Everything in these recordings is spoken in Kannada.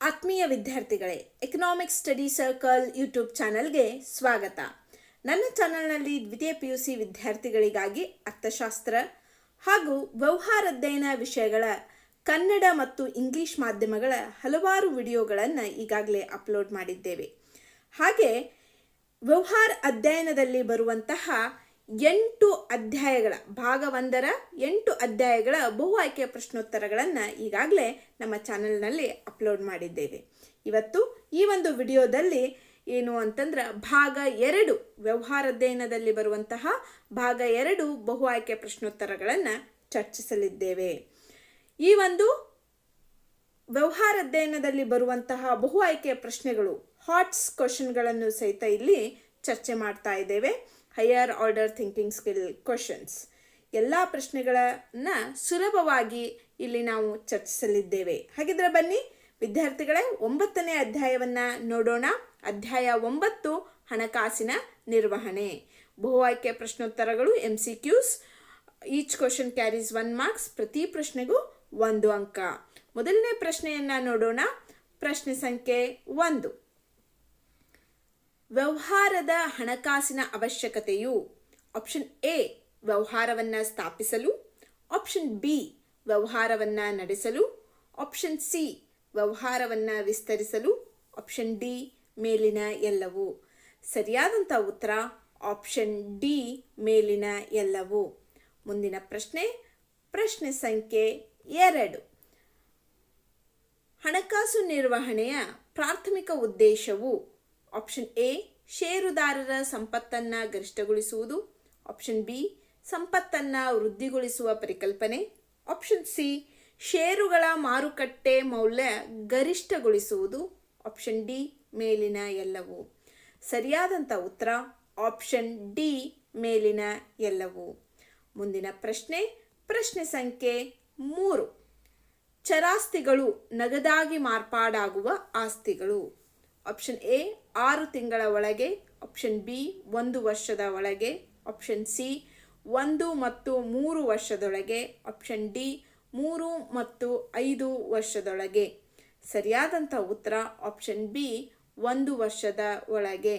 ಆತ್ಮೀಯ ವಿದ್ಯಾರ್ಥಿಗಳೇ ಎಕನಾಮಿಕ್ ಸ್ಟಡಿ ಸರ್ಕಲ್ ಯೂಟ್ಯೂಬ್ ಚಾನಲ್ಗೆ ಸ್ವಾಗತ. ನನ್ನ ಚಾನಲ್ನಲ್ಲಿ ದ್ವಿತೀಯ ಪಿ ಯು ಸಿ ವಿದ್ಯಾರ್ಥಿಗಳಿಗಾಗಿ ಅರ್ಥಶಾಸ್ತ್ರ ಹಾಗೂ ವ್ಯವಹಾರ ಅಧ್ಯಯನ ವಿಷಯಗಳ ಕನ್ನಡ ಮತ್ತು ಇಂಗ್ಲಿಷ್ ಮಾಧ್ಯಮಗಳ ಹಲವಾರು ವಿಡಿಯೋಗಳನ್ನು ಈಗಾಗಲೇ ಅಪ್ಲೋಡ್ ಮಾಡಿದ್ದೇವೆ. ಹಾಗೆ ವ್ಯವಹಾರ ಅಧ್ಯಯನದಲ್ಲಿ ಬರುವಂತಹ ಎಂಟು ಅಧ್ಯಾಯಗಳ ಭಾಗ ಒಂದರ ಎಂಟು ಅಧ್ಯಾಯಗಳ ಬಹು ಆಯ್ಕೆಯ ಪ್ರಶ್ನೋತ್ತರಗಳನ್ನು ಈಗಾಗಲೇ ನಮ್ಮ ಚಾನೆಲ್ನಲ್ಲಿ ಅಪ್ಲೋಡ್ ಮಾಡಿದ್ದೇವೆ. ಇವತ್ತು ಈ ಒಂದು ವಿಡಿಯೋದಲ್ಲಿ ಏನು ಅಂತಂದ್ರೆ ಭಾಗ ಎರಡು ವ್ಯವಹಾರ ಅಧ್ಯಯನದಲ್ಲಿ ಬರುವಂತಹ ಭಾಗ ಎರಡು ಬಹು ಆಯ್ಕೆ ಪ್ರಶ್ನೋತ್ತರಗಳನ್ನು ಚರ್ಚಿಸಲಿದ್ದೇವೆ. ಈ ಒಂದು ವ್ಯವಹಾರ ಅಧ್ಯಯನದಲ್ಲಿ ಬರುವಂತಹ ಬಹು ಆಯ್ಕೆಯ ಪ್ರಶ್ನೆಗಳು ಹಾಟ್ಸ್ ಕ್ವಶನ್ಗಳನ್ನು ಸಹಿತ ಇಲ್ಲಿ ಚರ್ಚೆ ಮಾಡ್ತಾ ಇದ್ದೇವೆ. Higher order thinking skill questions ಎಲ್ಲ ಪ್ರಶ್ನೆಗಳನ್ನು ಸುಲಭವಾಗಿ ಇಲ್ಲಿ ನಾವು ಚರ್ಚಿಸಲಿದ್ದೇವೆ. ಹಾಗಿದ್ರೆ ಬನ್ನಿ, ವಿದ್ಯಾರ್ಥಿಗಳೇ, ಒಂಬತ್ತನೇ ಅಧ್ಯಾಯವನ್ನು ನೋಡೋಣ. ಅಧ್ಯಾಯ ಒಂಬತ್ತು, ಹಣಕಾಸಿನ ನಿರ್ವಹಣೆ. ಬಹು ಆಯ್ಕೆ ಪ್ರಶ್ನೋತ್ತರಗಳು M C Qs each question carries one marks ಪ್ರತಿ ಪ್ರಶ್ನೆಗೂ ಒಂದು ಅಂಕ. ಮೊದಲನೇ ಪ್ರಶ್ನೆಯನ್ನ ನೋಡೋಣ. ಪ್ರಶ್ನೆ ಸಂಖ್ಯೆ ಒಂದು. ವ್ಯವಹಾರದ ಹಣಕಾಸಿನ ಅವಶ್ಯಕತೆಯು ಆಪ್ಷನ್ ಎ ವ್ಯವಹಾರವನ್ನು ಸ್ಥಾಪಿಸಲು ಆಪ್ಷನ್ ಬಿ ವ್ಯವಹಾರವನ್ನು ನಡೆಸಲು ಆಪ್ಷನ್ ಸಿ ವ್ಯವಹಾರವನ್ನು ವಿಸ್ತರಿಸಲು ಆಪ್ಷನ್ ಡಿ ಮೇಲಿನ ಎಲ್ಲವು. ಸರಿಯಾದಂಥ ಉತ್ತರ ಆಪ್ಷನ್ ಡಿ ಮೇಲಿನ ಎಲ್ಲವು. ಮುಂದಿನ ಪ್ರಶ್ನೆ ಪ್ರಶ್ನೆ ಸಂಖ್ಯೆ ಎರಡು. ಹಣಕಾಸು ನಿರ್ವಹಣೆಯ ಪ್ರಾಥಮಿಕ ಉದ್ದೇಶವು ಆಪ್ಷನ್ ಎ ಷೇರುದಾರರ ಸಂಪತ್ತನ್ನು ಗರಿಷ್ಠಗೊಳಿಸುವುದು. ಆಪ್ಷನ್ ಬಿ ಸಂಪತ್ತನ್ನು ವೃದ್ಧಿಗೊಳಿಸುವ ಪರಿಕಲ್ಪನೆ. ಆಪ್ಷನ್ ಸಿ ಷೇರುಗಳ ಮಾರುಕಟ್ಟೆ ಮೌಲ್ಯ ಗರಿಷ್ಠಗೊಳಿಸುವುದು. ಆಪ್ಷನ್ ಡಿ ಮೇಲಿನ ಎಲ್ಲವೂ. ಸರಿಯಾದಂಥ ಉತ್ತರ ಆಪ್ಷನ್ ಡಿ ಮೇಲಿನ ಎಲ್ಲವೂ. ಮುಂದಿನ ಪ್ರಶ್ನೆ ಪ್ರಶ್ನೆ ಸಂಖ್ಯೆ ಮೂರು. ಚರಾಸ್ತಿಗಳು ನಗದಾಗಿ ಮಾರ್ಪಾಡಾಗುವ ಆಸ್ತಿಗಳು. ಆಪ್ಷನ್ ಎ ಆರು ತಿಂಗಳ ಒಳಗೆ ಆಪ್ಷನ್ ಬಿ ಒಂದು ವರ್ಷದ ಒಳಗೆ ಆಪ್ಷನ್ ಸಿ ಒಂದು ಮತ್ತು ಮೂರು ವರ್ಷದೊಳಗೆ ಆಪ್ಷನ್ ಡಿ ಮೂರು ಮತ್ತು ಐದು ವರ್ಷದೊಳಗೆ. ಸರಿಯಾದಂಥ ಉತ್ತರ ಆಪ್ಷನ್ ಬಿ ಒಂದು ವರ್ಷದ ಒಳಗೆ.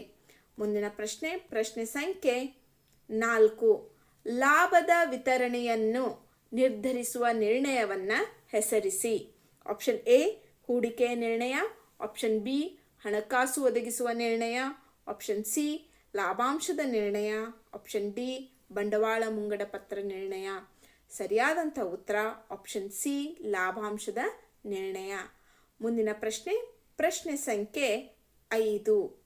ಮುಂದಿನ ಪ್ರಶ್ನೆ ಪ್ರಶ್ನೆ ಸಂಖ್ಯೆ ನಾಲ್ಕು. ಲಾಭದ ವಿತರಣೆಯನ್ನು ನಿರ್ಧರಿಸುವ ನಿರ್ಣಯವನ್ನು ಹೆಸರಿಸಿ. ಆಪ್ಷನ್ ಎ ಹೂಡಿಕೆ ನಿರ್ಣಯ ಆಪ್ಷನ್ ಬಿ ಹಣಕಾಸು ಒದಗಿಸುವ ನಿರ್ಣಯ ಆಪ್ಷನ್ ಸಿ ಲಾಭಾಂಶದ ನಿರ್ಣಯ ಆಪ್ಷನ್ ಡಿ ಬಂಡವಾಳ ಮುಂಗಡ ಪತ್ರ ನಿರ್ಣಯ. ಸರಿಯಾದಂಥ ಉತ್ತರ ಆಪ್ಷನ್ ಸಿ ಲಾಭಾಂಶದ ನಿರ್ಣಯ. ಮುಂದಿನ ಪ್ರಶ್ನೆ ಪ್ರಶ್ನೆ ಸಂಖ್ಯೆ ಐದು.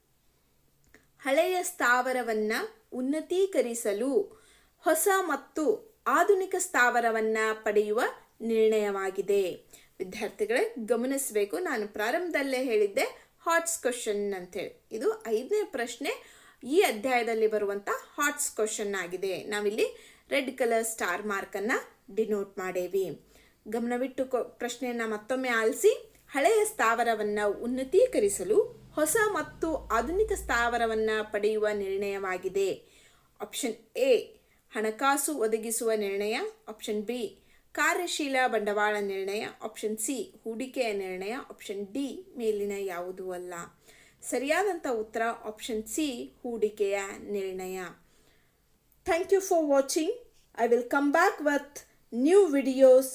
ಹಳೆಯ ಸ್ಥಾವರವನ್ನು ಉನ್ನತೀಕರಿಸಲು ಹೊಸ ಮತ್ತು ಆಧುನಿಕ ಸ್ಥಾವರವನ್ನು ಪಡೆಯುವ ನಿರ್ಣಯವಾಗಿದೆ. ವಿದ್ಯಾರ್ಥಿಗಳೇ, ಗಮನಿಸಬೇಕು. ನಾನು ಪ್ರಾರಂಭದಲ್ಲೇ ಹೇಳಿದ್ದೆ ಹಾಟ್ಸ್ ಕ್ವಶನ್ ಅಂತೇಳಿ ಇದು ಐದನೇ ಪ್ರಶ್ನೆ ಈ ಅಧ್ಯಾಯದಲ್ಲಿ ಬರುವಂಥ ಹಾಟ್ಸ್ ಕ್ವಶನ್ ಆಗಿದೆ. ನಾವಿಲ್ಲಿ ರೆಡ್ ಕಲರ್ ಸ್ಟಾರ್ ಮಾರ್ಕನ್ನು ಡಿನೋಟ್ ಮಾಡೇವಿ. ಗಮನವಿಟ್ಟು ಪ್ರಶ್ನೆಯನ್ನು ಮತ್ತೊಮ್ಮೆ ಆಲಿಸಿ, ಹಳೆಯ ಸ್ಥಾವರವನ್ನು ಉನ್ನತೀಕರಿಸಲು ಹೊಸ ಮತ್ತು ಆಧುನಿಕ ಸ್ಥಾವರವನ್ನು ಪಡೆಯುವ ನಿರ್ಣಯವಾಗಿದೆ. ಆಪ್ಷನ್ ಎ ಹಣಕಾಸು ಒದಗಿಸುವ ನಿರ್ಣಯ. ಆಪ್ಷನ್ ಬಿ ಕಾರ್ಯಶೀಲ ಬಂಡವಾಳ ನಿರ್ಣಯ ಆಪ್ಷನ್ ಸಿ ಹೂಡಿಕೆಯ ನಿರ್ಣಯ ಆಪ್ಷನ್ ಡಿ ಮೇಲಿನ ಯಾವುದೂ ಅಲ್ಲ. ಸರಿಯಾದಂಥ ಉತ್ತರ ಆಪ್ಷನ್ ಸಿ ಹೂಡಿಕೆಯ ನಿರ್ಣಯ. Thank you for watching I will come back with new videos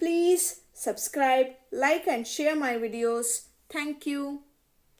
please subscribe like and share my videos thank you